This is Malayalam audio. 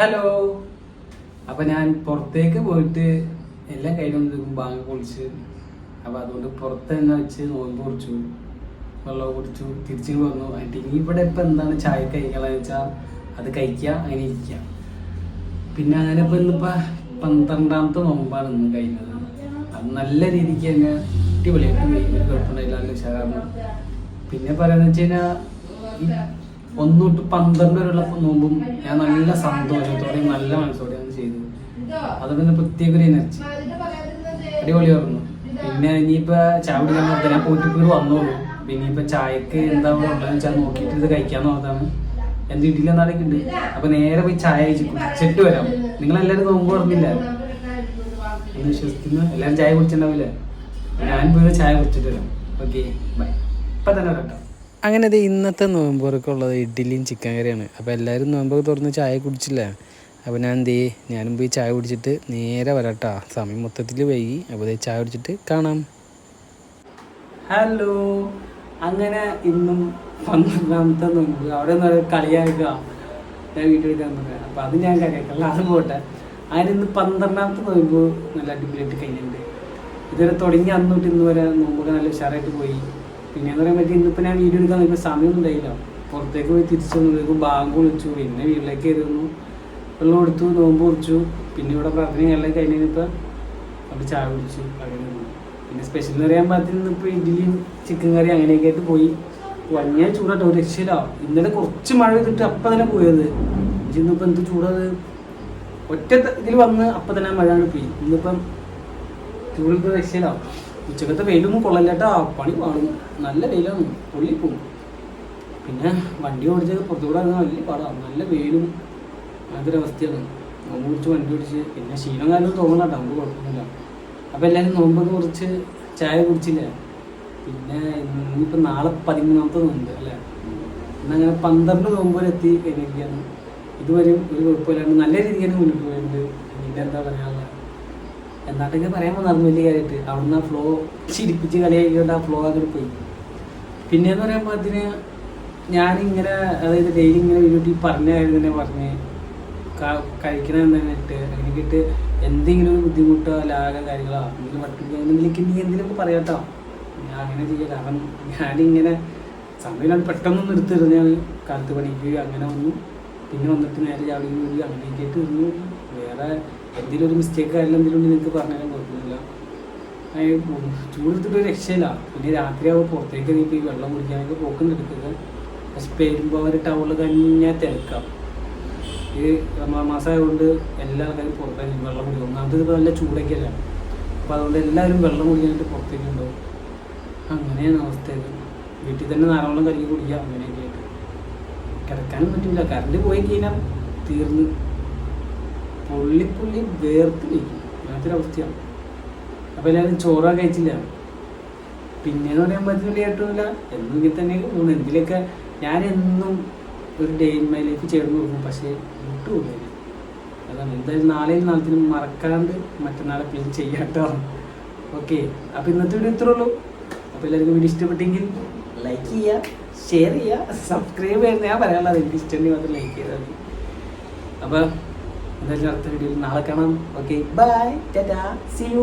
ഹലോ അപ്പൊ ഞാൻ പുറത്തേക്ക് പോയിട്ട് എല്ലാം കഴിഞ്ഞു ബാങ്ക് കുളിച്ച്. അപ്പൊ അതുകൊണ്ട് പുറത്ത് തന്നെ വെച്ച് നോമ്പ് കുറിച്ചു. വെള്ളം കുടിച്ചു. തിരിച്ചു വന്നു. എന്നിട്ട് ഇനി ഇവിടെ ഇപ്പൊ എന്താണ്? ചായ കഴിക്കണമെന്ന് വെച്ചാൽ അത് കഴിക്കുക അങ്ങനെ ഇരിക്കുക പിന്നെ അങ്ങനെ ഇപ്പൊ ഇന്നിപ്പോ പന്ത്രണ്ടാമത്തെ നോമ്പാണ് ഇന്ന് കഴിഞ്ഞത്. അത് നല്ല രീതിക്ക് തന്നെ കുട്ടി. ഒരു കുഴപ്പമുണ്ടായില്ല നല്ല ഉഷാറായിരുന്നു പിന്നെ പറയാന്ന് വെച്ച് കഴിഞ്ഞാൽ ഒന്ന് തൊട്ട് പന്ത്രണ്ട് വരെയുള്ള നോമ്പും ഞാൻ നല്ല സന്തോഷത്തോടെയും നല്ല മനസ്സോടെയാണ് ചെയ്തത് അത് പിന്നെ പ്രത്യേക ഒരു എനർജി. അടിപൊളിയായിരുന്നു പിന്നെ ഇനിയിപ്പോ ചായ കുടിക്കാൻ നേരത്തെ ഞാൻ ഇപ്പോൾ വന്നോളൂ. പിന്നെ ഇപ്പൊ ചായക്ക് എന്താ ഉള്ളതെന്ന് വെച്ചാൽ നോക്കിയിട്ട് ഇത് കഴിക്കാന്ന് പറഞ്ഞതാണ് എന്റെ ഇഡ്ഡലി നാളേക്ക് ഉണ്ട് അപ്പൊ നേരെ പോയി ചായ കഴിച്ച് കുടിച്ചിട്ട് വരാം. നിങ്ങൾ എല്ലാവരും നോമ്പ് പറഞ്ഞില്ല എന്ന് വിശ്വസിക്കുന്നു. എല്ലാവരും ചായ കുടിച്ചിട്ടുണ്ടാവില്ലേ? ഞാൻ പോയി ചായ കുടിച്ചിട്ട് വരാം. ഓക്കെ. ബൈ. ഇപ്പൊ തന്നെ കേട്ടോ അങ്ങനെ ഇത് ഇന്നത്തെ നോമ്പുറക്കുള്ളത് ഇഡ്ഡലിയും ചിക്കൻ കറിയാണ്. അപ്പോൾ എല്ലാവരും നോമ്പൊക്കെ തുറന്ന് ചായ കുടിച്ചില്ല? അപ്പോൾ ഞാൻ എന്ത് ഞാനും പോയി ചായ കുടിച്ചിട്ട് നേരെ വരട്ടാ. സമയം മൊത്തത്തിൽ വൈകി. അപ്പോൾ ദേ ചായ കുടിച്ചിട്ട് കാണാം. ഹലോ. അങ്ങനെ ഇന്നും പന്ത്രണ്ടാമത്തെ നോമ്പ്. അവിടെ നിന്ന് കളിയാക്കുക ഞാൻ വീട്ടിൽ പറയാം അപ്പോൾ അത് ഞാൻ കളിയാക്കല്ല അത് പോട്ടെ. അങ്ങനെ ഇന്ന് പന്ത്രണ്ടാമത്തെ നോമ്പ് നല്ല അടിപൊളിയായിട്ട് കഴിഞ്ഞിട്ടുണ്ട്. ഇതുവരെ തുടങ്ങി അന്ന് തൊട്ട് ഇന്ന് വരെ നോമ്പൊക്കെ നല്ല ഉഷാറായിട്ട് പോയി. പിന്നെ എന്ന് പറയാൻ പറ്റി ഇന്നിപ്പോൾ ഞാൻ വീഡിയോ എടുക്കാൻ നോക്കിയപ്പോൾ സമയമൊന്നും ഉണ്ടായില്ല. പുറത്തേക്ക് പോയി തിരിച്ചു വന്നപ്പോഴേക്കും ബാങ്ക് വിളിച്ചു. പിന്നെ വീട്ടിലേക്ക് കയറുന്നു വെള്ളം കൊടുത്തു നോമ്പ് കുറിച്ചു. പിന്നെ ഇവിടെ പ്രാർത്ഥന എല്ലാം കഴിഞ്ഞപ്പോൾ അവിടെ ചായ കുടിച്ചു. അങ്ങനെ. പിന്നെ സ്പെഷ്യൽ എന്ന് പറയാൻ പാകത്തിന് ഇപ്പോൾ ഇഡ്ഡലിയും ചിക്കൻ കറി അങ്ങനെയൊക്കെ ആയിട്ട് പോയി. വഞ്ഞ ചൂടാട്ടോ. ഒരു ഇന്നലെ കുറച്ച് മഴ പെയ്തിട്ട് അപ്പം തന്നെ പോയത്. ഇന്നിപ്പോൾ എന്ത് ചൂടത്? ഒറ്റ ഇതിൽ വന്ന് അപ്പം തന്നെ മഴ പോയി ഇന്നിപ്പം ചൂടിപ്പോൾ രക്ഷയില്ല. ഉച്ചക്കത്തെ വെയിലൊന്നും കൊള്ളല്ലേട്ടാ പണി പാടും നല്ല വെയിലാണ്. പൊള്ളിപ്പോവും പിന്നെ വണ്ടി ഓടിച്ച് പുറത്തുകൂടെ ഇറങ്ങാൻ വലിയ പാടാണ് നല്ല വെയിലും അങ്ങനത്തെ ഒരവസ്ഥയാണ് നോമ്പ് കുറിച്ച് വണ്ടി ഓടിച്ച്. പിന്നെ ക്ഷീണം കാര്യം തോന്നണ്ട നമുക്ക് കുഴപ്പമൊന്നുമില്ല. അപ്പം എല്ലാവരും നോമ്പൊക്കെ കുറിച്ച് ചായ കുടിച്ചില്ല? പിന്നെ ഇന്നിപ്പോൾ നാളെ പതിമൂന്നാമത്തെ നോമ്പ് അല്ലേ? ഇന്നങ്ങനെ പന്ത്രണ്ട് നോമ്പ് വരെ എത്തി കഴിഞ്ഞിരിക്കുകയാണ്. ഇതുവരെയും ഒരു കുഴപ്പമില്ലാണ്ട് നല്ല രീതിയിൽ മുന്നോട്ട് പോയിട്ടുണ്ട്. എനിക്ക് എന്താ പറയാനുള്ളത്? എന്നാട്ടൊക്കെ പറയാൻ വന്നായിരുന്നു വലിയ കാര്യമായിട്ട്. അവിടുന്ന് ആ ഫ്ലോ ചിരിപ്പിച്ച് കളിയാക്കിക്കൊണ്ട് ആ ഫ്ലോ അങ്ങോട്ട് പോയി. പിന്നെന്ന് പറയുമ്പോൾ അതിന് ഞാനിങ്ങനെ അതായത് ഡെയിലി ഇങ്ങനെ വീട്ടിൽ പറഞ്ഞ കാര്യം തന്നെ പറഞ്ഞ് കഴിക്കണം എന്നിട്ട് എനിക്കിട്ട് എന്തെങ്കിലും ഒരു ബുദ്ധിമുട്ടോ ലാഗ കാര്യങ്ങളോ എന്തെങ്കിലും എന്തെങ്കിലും നീ എന്തിനും പറയാട്ടോ ഞാൻ അങ്ങനെ ചെയ്യാം. കാരണം ഞാനിങ്ങനെ സമയം പെട്ടെന്ന് നിർത്തിയിരുന്നു ഞാൻ കാലത്ത് പണിക്ക് അങ്ങനെ വന്നു. പിന്നെ വന്നിട്ട് നേരെ രാവിലെ പോയി അങ്ങനെയൊക്കെ ആയിട്ട് ഇരുന്നു. വേറെ എന്തെങ്കിലും ഒരു മിസ്റ്റേക്ക് ആയാലും എന്തെങ്കിലും നിങ്ങൾക്ക് പറഞ്ഞാലും കുഴപ്പമില്ല ചൂടെടുത്തിട്ട് ഒരു രക്ഷയില്ല. പിന്നെ രാത്രിയാവുമ്പോൾ പുറത്തേക്ക് നീക്കി വെള്ളം കുടിക്കാനൊക്കെ പോക്കും എടുക്കുക പക്ഷെ പെരുമ്പോൾ ഒരു ടൗണിൽ തന്നെ തിരക്കാം. ഈ മാസമായതുകൊണ്ട് എല്ലാ ആൾക്കാരും പുറത്തേക്ക് വെള്ളം കുടിക്കും. ഒന്നാമത് ഇപ്പോൾ നല്ല ചൂടൊക്കെയല്ല അപ്പോൾ അതുകൊണ്ട് എല്ലാവരും വെള്ളം കുടിക്കാനായിട്ട് പുറത്തേക്ക് ഉണ്ടാവും അങ്ങനെയാണ് അവസ്ഥയത് വീട്ടിൽ തന്നെ ധാരാളം കഴുകി കുടിക്കുക അങ്ങനെയൊക്കെ ആയിട്ട് കിടക്കാനും പറ്റില്ല കറണ്ട് പോയി കഴിഞ്ഞാൽ തീർന്ന് പുള്ളി പുള്ളി വേർത്ത് വയ്ക്കും അങ്ങനത്തെ അവസ്ഥയാണ് അപ്പോൾ എല്ലാവരും ചോറാ കഴിച്ചില്ല. പിന്നെന്ന് പറയാൻ പറ്റുന്ന കേട്ടില്ല എന്നെങ്കിൽ തന്നെ എന്തിലൊക്കെ ഞാൻ എന്നും ഒരു ഡേ ഇൻ ലൈഫ് ചേർന്ന് കൊടുക്കും. പക്ഷേ വിട്ടുപോകില്ല അതാണ്. എന്തായാലും നാളെയും നാളത്തിനും മറക്കാണ്ട് മറ്റന്നാളെ പ്ലീസ് ചെയ്യാട്ടോ ഓക്കെ അപ്പോൾ ഇന്നത്തെ വീഡിയോ ഇത്രേ ഉള്ളൂ. അപ്പോൾ എല്ലാവർക്കും വീഡിയോ ഇഷ്ടപ്പെട്ടെങ്കിൽ ലൈക്ക് ചെയ്യുക ഷെയർ ചെയ്യുക സബ്സ്ക്രൈബ് ചെയ്യുന്ന ഞാൻ പറയാനുള്ളത് എനിക്ക് ഇഷ്ടമെങ്കിൽ മാത്രം ലൈക്ക് ചെയ്താൽ മതി. അപ്പോൾ എന്തായാലും അടുത്ത വീഡിയോയിൽ നാളെ കാണാം okay bye tata see you